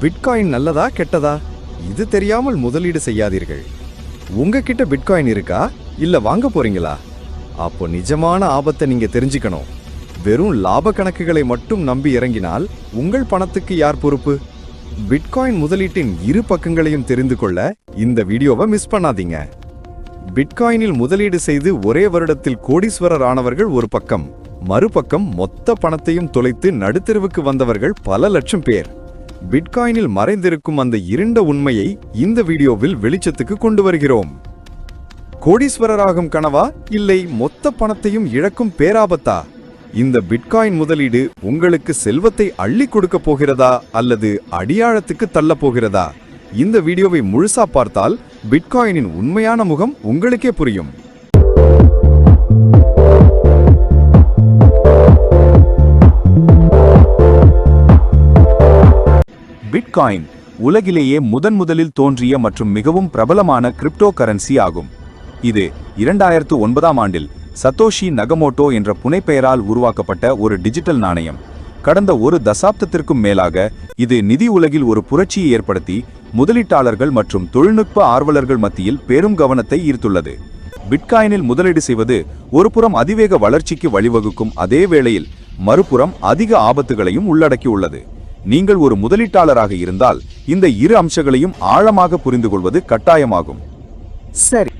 Bitcoin நல்லதா கெட்டதா? இது தெரியாமல் முதலீடு செய்யாதீர்கள். உங்ககிட்ட பிட்காயின் இருக்கா? இல்ல வாங்க போறீங்களா? அப்போ நிஜமான ஆபத்தை நீங்க தெரிஞ்சுக்கணும். வெறும் லாப கணக்குகளை மட்டும் நம்பி இறங்கினால் உங்கள் பணத்துக்கு யார் பொறுப்பு? பிட்காயின் முதலீட்டின் இரு பக்கங்களையும் தெரிந்து கொள்ள இந்த வீடியோவை மிஸ் பண்ணாதீங்க. பிட்காயினில் முதலீடு செய்து ஒரே வருடத்தில் கோடீஸ்வரர் ஆனவர்கள் ஒரு பக்கம். மறுபக்கம் மொத்த பணத்தையும் தொலைத்து நடுத்தெருவுக்கு வந்தவர்கள் பல லட்சம் பேர். பிட்காயினில் மறைந்திருக்கும் அந்த இருண்ட உண்மையை இந்த வீடியோவில் வெளிச்சத்துக்கு கொண்டு வருகிறோம். கோடீஸ்வரராகும் கனவா? இல்லை மொத்த பணத்தையும் இழக்கும் பேராபத்தா? இந்த பிட்காயின் முதலீடு உங்களுக்கு செல்வத்தை அள்ளி கொடுக்க போகிறதா? அல்லது அடியாழத்துக்கு தள்ளப் போகிறதா? இந்த வீடியோவை முழுசா பார்த்தால் பிட்காயினின் உண்மையான முகம் உங்களுக்கே புரியும். பிட்காயின் உலகிலேயே முதன் முதலில் தோன்றிய மற்றும் மிகவும் பிரபலமான கிரிப்டோ கரன்சி ஆகும். இது இரண்டாயிரத்து ஒன்பதாம் ஆண்டில் சத்தோஷி நகமோட்டோ என்ற புனைப்பெயரால் உருவாக்கப்பட்ட ஒரு டிஜிட்டல் நாணயம். கடந்த ஒரு தசாப்தத்திற்கும் மேலாக இது நிதி உலகில் ஒரு புரட்சியை ஏற்படுத்தி முதலீட்டாளர்கள் மற்றும் தொழில்நுட்ப ஆர்வலர்கள் மத்தியில் பெரும் கவனத்தை ஈர்த்துள்ளது. பிட்காயினில் முதலீடு செய்வது ஒருபுறம் அதிவேக வளர்ச்சிக்கு வழிவகுக்கும் அதே வேளையில் மறுபுறம் அதிக ஆபத்துகளையும் உள்ளடக்கியுள்ளது. நீங்கள் ஒரு முதலீட்டாளராக இருந்தால் இந்த இரு அம்சங்களையும் ஆழமாக புரிந்து கொள்வது கட்டாயமாகும். சரி.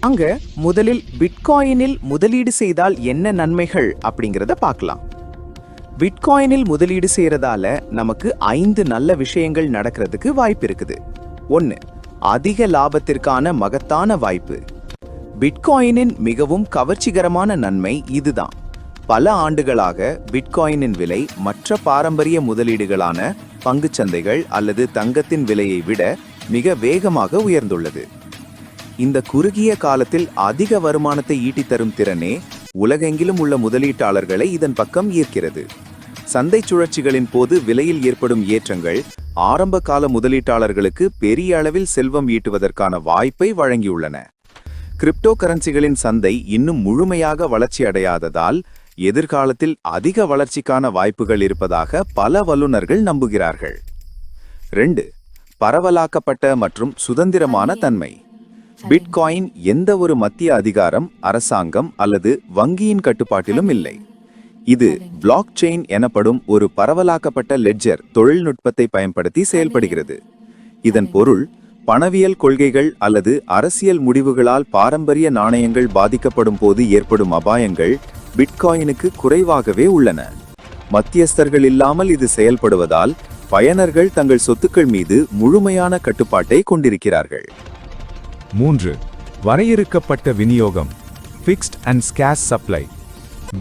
அங்க முதலில் பிட்காயினில் முதலீடு செய்தால் என்ன நன்மைகள் அப்படிங்கிறத பார்க்கலாம். பிட்காயினில் முதலீடு செய்யறதால நமக்கு ஐந்து நல்ல விஷயங்கள் நடக்கிறதுக்கு வாய்ப்பு இருக்குது. ஒன்னு அதிக லாபத்திற்கான மகத்தான வாய்ப்பு. பிட்காயினின் மிகவும் கவர்ச்சிகரமான நன்மை இதுதான். பல ஆண்டுகளாக பிட்காயினின் விலை மற்ற பாரம்பரிய முதலீடுகளான பங்குச்சந்தைகள் அல்லது தங்கத்தின் விலையை விட மிக வேகமாக உயர்ந்துள்ளது. இந்த குறுகிய காலத்தில் அதிக வருமானத்தை ஈட்டித்தரும் திறனே உலகெங்கிலும் உள்ள முதலீட்டாளர்களை இதன் பக்கம் ஈர்க்கிறது. சந்தை சுழற்சிகளின் போது விலையில் ஏற்படும் ஏற்றங்கள் ஆரம்ப கால முதலீட்டாளர்களுக்கு பெரிய அளவில் செல்வம் ஈட்டுவதற்கான வாய்ப்பை வழங்கியுள்ளன. கிரிப்டோ கரன்சிகளின் சந்தை இன்னும் முழுமையாக வளர்ச்சி அடையாததால் எதிர்காலத்தில் அதிக வளர்ச்சிக்கான வாய்ப்புகள் இருப்பதாக பல வல்லுநர்கள் நம்புகிறார்கள். ரெண்டு பரவலாக்கப்பட்ட மற்றும் சுதந்திரமான தன்மை. பிட்காயின் எந்த ஒரு மத்திய அதிகாரம் அரசாங்கம் அல்லது வங்கியின் கட்டுப்பாட்டிலும் இல்லை. இது பிளாக் செயின் எனப்படும் ஒரு பரவலாக்கப்பட்ட லெட்ஜர் தொழில்நுட்பத்தை பயன்படுத்தி செயல்படுகிறது. இதன் பொருள் பணவியல் கொள்கைகள் அல்லது அரசியல் முடிவுகளால் பாரம்பரிய நாணயங்கள் பாதிக்கப்படும் போது ஏற்படும் அபாயங்கள் பிட்காயினுக்கு குறைவாகவே உள்ளன. மத்தியஸ்தர்கள் இல்லாமல் இது செயல்படுவதால் பயனர்கள் தங்கள் சொத்துக்கள் மீது முழுமையான கட்டுப்பாட்டை கொண்டிருக்கிறார்கள். மூன்று வரையறுக்கப்பட்ட விநியோகம் ஃபிக்ஸ்ட் அண்ட் ஸ்கேஸ் சப்ளை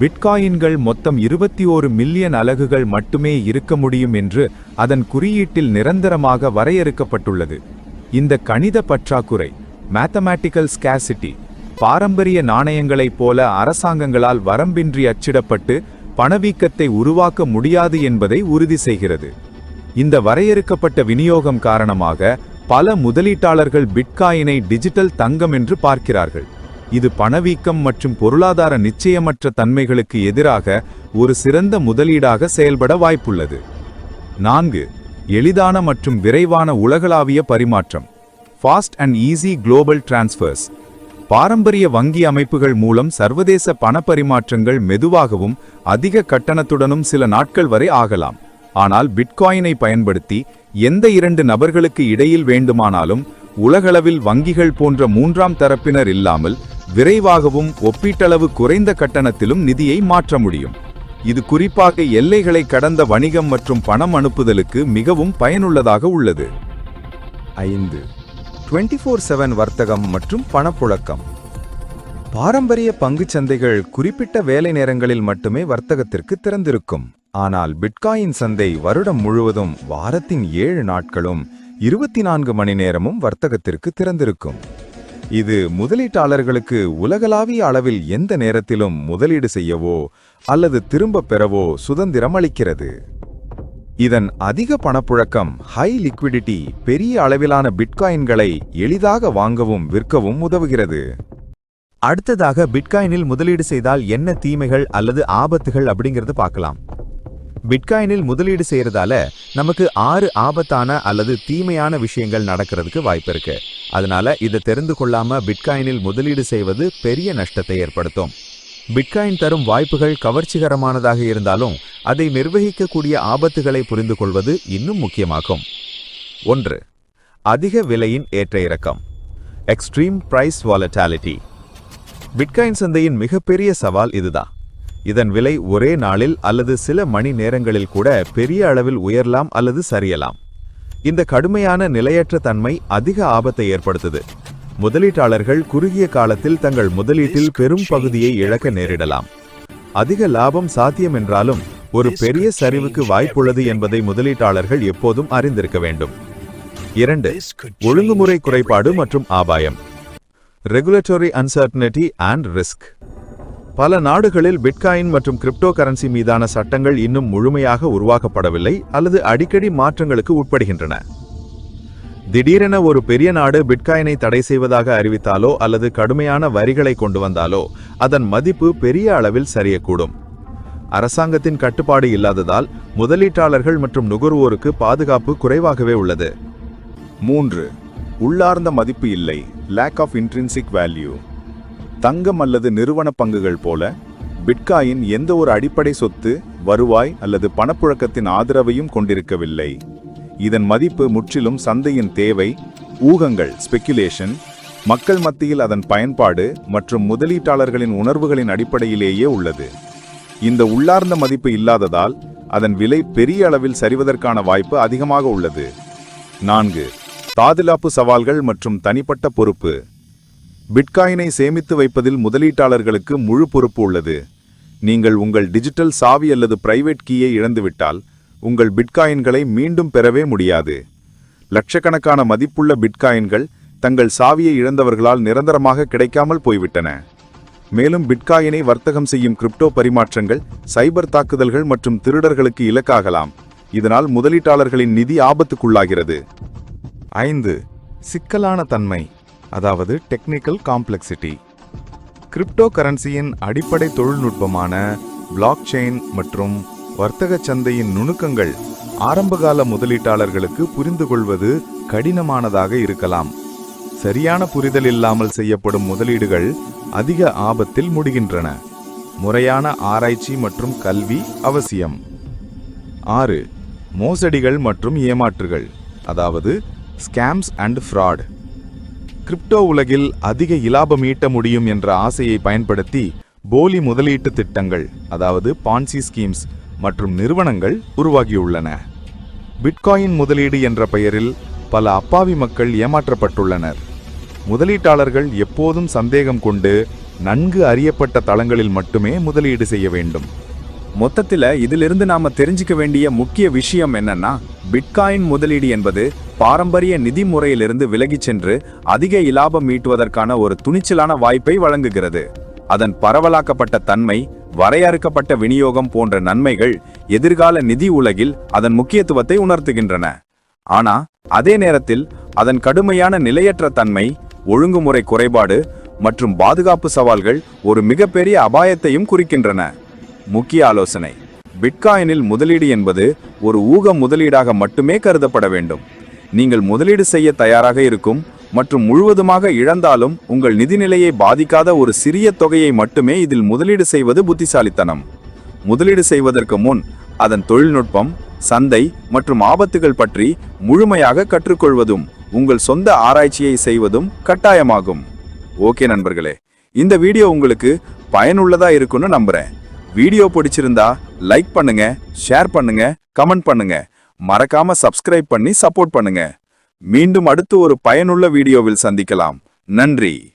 பிட்காயின்கள் மொத்தம் இருபத்தி ஓரு மில்லியன் அலகுகள் மட்டுமே இருக்க முடியும் என்று அதன் குறியீட்டில் நிரந்தரமாக வரையறுக்கப்பட்டுள்ளது. இந்த கணித பற்றாக்குறை மேத்தமேட்டிக்கல் ஸ்கேசிட்டி பாரம்பரிய நாணயங்களைப் போல அரசாங்கங்களால் வரம்பின்றி அச்சிடப்பட்டு பணவீக்கத்தை உருவாக்க முடியாது என்பதை உறுதி செய்கிறது. இந்த வரையறுக்கப்பட்ட விநியோகம் காரணமாக பல முதலீட்டாளர்கள் பிட்காயினை டிஜிட்டல் தங்கம் என்று பார்க்கிறார்கள். இது பணவீக்கம் மற்றும் பொருளாதார நிச்சயமற்ற தன்மைகளுக்கு எதிராக ஒரு சிறந்த முதலீடாக செயல்பட வாய்ப்புள்ளது. நான்கு எளிதான மற்றும் விரைவான உலகளாவிய பரிமாற்றம். Fast and easy global transfers பாரம்பரிய வங்கி அமைப்புகள் மூலம் சர்வதேச பணப்பரிமாற்றங்கள் மெதுவாகவும் அதிக கட்டணத்துடனும் சில நாட்கள் வரை ஆகலாம். ஆனால் பிட்காயினை பயன்படுத்தி எந்த இரண்டு நபர்களுக்கு இடையில் வேண்டுமானாலும் உலகளவில் வங்கிகள் போன்ற மூன்றாம் தரப்பினர் இல்லாமல் விரைவாகவும் ஒப்பீட்டளவு குறைந்த கட்டணத்திலும் நிதியை மாற்ற முடியும். இது குறிப்பாக எல்லைகளை கடந்த வணிகம் மற்றும் பணம் அனுப்புதலுக்கு மிகவும் பயனுள்ளதாக உள்ளது. ஐந்து. டுவெண்ட்டி ஃபோர் செவன் வர்த்தகம் மற்றும் பணப்புழக்கம். பாரம்பரிய பங்குச் சந்தைகள் குறிப்பிட்ட வேலை நேரங்களில் மட்டுமே வர்த்தகத்திற்கு திறந்திருக்கும். ஆனால் பிட்காயின் சந்தை வருடம் முழுவதும் வாரத்தின் ஏழு நாட்களும் இருபத்தி நான்கு மணி நேரமும் வர்த்தகத்திற்கு திறந்திருக்கும். இது முதலீட்டாளர்களுக்கு உலகளாவிய அளவில் எந்த நேரத்திலும் முதலீடு செய்யவோ அல்லது திரும்பப் பெறவோ சுதந்திரம் அளிக்கிறது. இதன் அதிக பணப்புழக்கம் ஹை லிக்விடிட்டி பெரிய அளவிலான பிட்காயின்களை எளிதாக வாங்கவும் விற்கவும் உதவுகிறது. அடுத்ததாக பிட்காயினில் முதலீடு செய்தால் என்ன தீமைகள் அல்லது ஆபத்துகள் அப்படிங்கிறது பார்க்கலாம். பிட்காயினில் முதலீடு செய்யறதால நமக்கு ஆறு ஆபத்தான அல்லது தீமையான விஷயங்கள் நடக்கிறதுக்கு வாய்ப்பு இருக்கு. அதனால இதை தெரிந்து கொள்ளாம பிட்காயினில் முதலீடு செய்வது பெரிய நஷ்டத்தை ஏற்படுத்தும். பிட்காயின் தரும் வாய்ப்புகள் கவர்ச்சிகரமானதாக இருந்தாலும் அதை நிர்வகிக்கக்கூடிய ஆபத்துகளை புரிந்து கொள்வது இன்னும் முக்கியமாகும். ஒன்று அதிக விலையின் ஏற்ற இறக்கம். எக்ஸ்ட்ரீம் பிரைஸ் வாலட்டாலிட்டி பிட்காயின் சந்தையின் மிகப்பெரிய சவால் இதுதான். இதன் விலை ஒரே நாளில் அல்லது சில மணி நேரங்களில் கூட பெரிய அளவில் உயரலாம் அல்லது சரியலாம். இந்த கடுமையான நிலையற்ற தன்மை அதிக ஆபத்தை ஏற்படுத்துது. முதலீட்டாளர்கள் குறுகிய காலத்தில் தங்கள் முதலீட்டில் பெரும் பகுதியை இழக்க நேரிடலாம். அதிக லாபம் சாத்தியம் என்றாலும் ஒரு பெரிய சரிவுக்கு வாய்ப்புள்ளது என்பதை முதலீட்டாளர்கள் எப்போதும் அறிந்திருக்க வேண்டும். இரண்டு ஒழுங்குமுறை குறைபாடு மற்றும் ஆபாயம் ரெகுலேட்டரி அன்சர்டனிட்டி அண்ட் ரிஸ்க் பல நாடுகளில் பிட்காயின் மற்றும் கிரிப்டோ கரன்சி மீதான சட்டங்கள் இன்னும் முழுமையாக உருவாக்கப்படவில்லை அல்லது அடிக்கடி மாற்றங்களுக்கு உட்படுகின்றன. திடீரென ஒரு பெரிய நாடு பிட்காயினை தடை செய்வதாக அறிவித்தாலோ அல்லது கடுமையான வரிகளை கொண்டு வந்தாலோ அதன் மதிப்பு பெரிய அளவில் சரியக்கூடும். அரசாங்கத்தின் கட்டுப்பாடு இல்லாததால் முதலீட்டாளர்கள் மற்றும் நுகர்வோருக்கு பாதுகாப்பு குறைவாகவே உள்ளது. மூன்று உள்ளார்ந்த மதிப்பு இல்லை லேக் ஆஃப் இன்ட்ரின்சிக் வேல்யூ தங்கம் அல்லது நிறுவன பங்குகள் போல பிட்காயின் எந்த ஒரு அடிப்படை சொத்து வருவாய் அல்லது பணப்புழக்கத்தின் ஆதரவையும் கொண்டிருக்கவில்லை. இதன் மதிப்பு முற்றிலும் சந்தையின் தேவை ஊகங்கள் ஸ்பெக்குலேஷன் மக்கள் மத்தியில் அதன் பயன்பாடு மற்றும் முதலீட்டாளர்களின் உணர்வுகளின் அடிப்படையிலேயே உள்ளது. இந்த உள்ளார்ந்த மதிப்பு இல்லாததால் அதன் விலை பெரிய அளவில் சரிவதற்கான வாய்ப்பு அதிகமாக உள்ளது. நான்கு பாதுகாப்பு சவால்கள் மற்றும் தனிப்பட்ட பொறுப்பு. பிட்காயினை சேமித்து வைப்பதில் முதலீட்டாளர்களுக்கு முழு பொறுப்பு உள்ளது. நீங்கள் உங்கள் டிஜிட்டல் சாவி அல்லது பிரைவேட் கீயை இழந்துவிட்டால் உங்கள் பிட்காயின்களை மீண்டும் பெறவே முடியாது. லட்சக்கணக்கான மதிப்புள்ள பிட்காயின்கள் தங்கள் சாவியை இழந்தவர்களால் நிரந்தரமாக கிடைக்காமல் போய்விட்டன. மேலும் பிட்காயினை வர்த்தகம் செய்யும் கிரிப்டோ பரிமாற்றங்கள் சைபர் தாக்குதல்கள் மற்றும் திருடர்களுக்கு இலக்காகலாம். இதனால் முதலீட்டாளர்களின் நிதி ஆபத்துக்குள்ளாகிறது. ஐந்து சிக்கலான தன்மை அதாவது டெக்னிக்கல் காம்ப்ளெக்சிட்டி. கிரிப்டோ கரன்சியின் அடிப்படை தொழில்நுட்பமான பிளாக் செயின் மற்றும் வர்த்தக சந்தையின் நுணுக்கங்கள் ஆரம்பகால முதலீட்டாளர்களுக்கு புரிந்து கொள்வது கடினமானதாக இருக்கலாம். சரியான புரிதல் இல்லாமல் செய்யப்படும் முதலீடுகள் அதிக ஆபத்தில் முடிகின்றன. முறையான ஆராய்ச்சி மற்றும் கல்வி அவசியம். ஆறு மோசடிகள் மற்றும் ஏமாற்றுகள் அதாவது ஸ்கேம்ஸ் அண்ட் ஃப்ராட். கிரிப்டோ உலகில் அதிக இலாபம் ஈட்ட முடியும் என்ற ஆசையை பயன்படுத்தி போலி முதலீட்டு திட்டங்கள் அதாவது பான்சி ஸ்கீம்ஸ் மற்றும் நிறுவனங்கள் உருவாகியுள்ளன. பிட்காயின் முதலீடு என்ற பெயரில் பல அப்பாவி மக்கள் ஏமாற்றப்பட்டுள்ளனர். முதலீட்டாளர்கள் எப்போதும் சந்தேகம் கொண்டு நன்கு அறியப்பட்ட தளங்களில் மட்டுமே முதலீடு செய்ய வேண்டும். மொத்தத்தில் இதிலிருந்து நாம தெரிஞ்சுக்க வேண்டிய முக்கிய விஷயம் என்னன்னா பிட்காயின் முதலீடு என்பது பாரம்பரிய நிதி முறையிலிருந்து விலகிச் சென்று அதிக இலாபம் ஈட்டுவதற்கான ஒரு துணிச்சலான வாய்ப்பை வழங்குகிறது. அதன் பரவலாக்கப்பட்ட தன்மை வரையறுக்கப்பட்ட விநியோகம் போன்ற நன்மைகள் எதிர்கால நிதி உலகில் அதன் முக்கியத்துவத்தை உணர்த்துகின்றன. ஆனா அதே நேரத்தில் அதன் கடுமையான நிலையற்ற தன்மை ஒழுங்குமுறை குறைபாடு மற்றும் பாதுகாப்பு சவால்கள் ஒரு மிகப்பெரிய அபாயத்தையும் குறிக்கின்றன. முக்கிய ஆலோசனை பிட்காயினில் முதலீடு என்பது ஒரு ஊக முதலீடாக மட்டுமே கருதப்பட வேண்டும். நீங்கள் முதலீடு செய்ய தயாராக இருக்கும் மற்றும் முழுவதுமாக இழந்தாலும் உங்கள் நிதிநிலையை பாதிக்காத ஒரு சிறிய தொகையை மட்டுமே இதில் முதலீடு செய்வது புத்திசாலித்தனம். முதலீடு செய்வதற்கு முன் அதன் தொழில்நுட்பம் சந்தை மற்றும் ஆபத்துகள் பற்றி முழுமையாக கற்றுக்கொள்வதும் உங்கள் சொந்த ஆராய்ச்சியை செய்வதும் கட்டாயமாகும். ஓகே நண்பர்களே இந்த வீடியோ உங்களுக்கு பயனுள்ளதா இருக்கும்னு நம்புறேன். வீடியோ பிடிச்சிருந்தா லைக் பண்ணுங்க ஷேர் பண்ணுங்க கமெண்ட் பண்ணுங்க. மறக்காம சப்ஸ்கிரைப் பண்ணி சப்போர்ட் பண்ணுங்க. மீண்டும் அடுத்து ஒரு பயனுள்ள வீடியோவில் சந்திக்கலாம். நன்றி.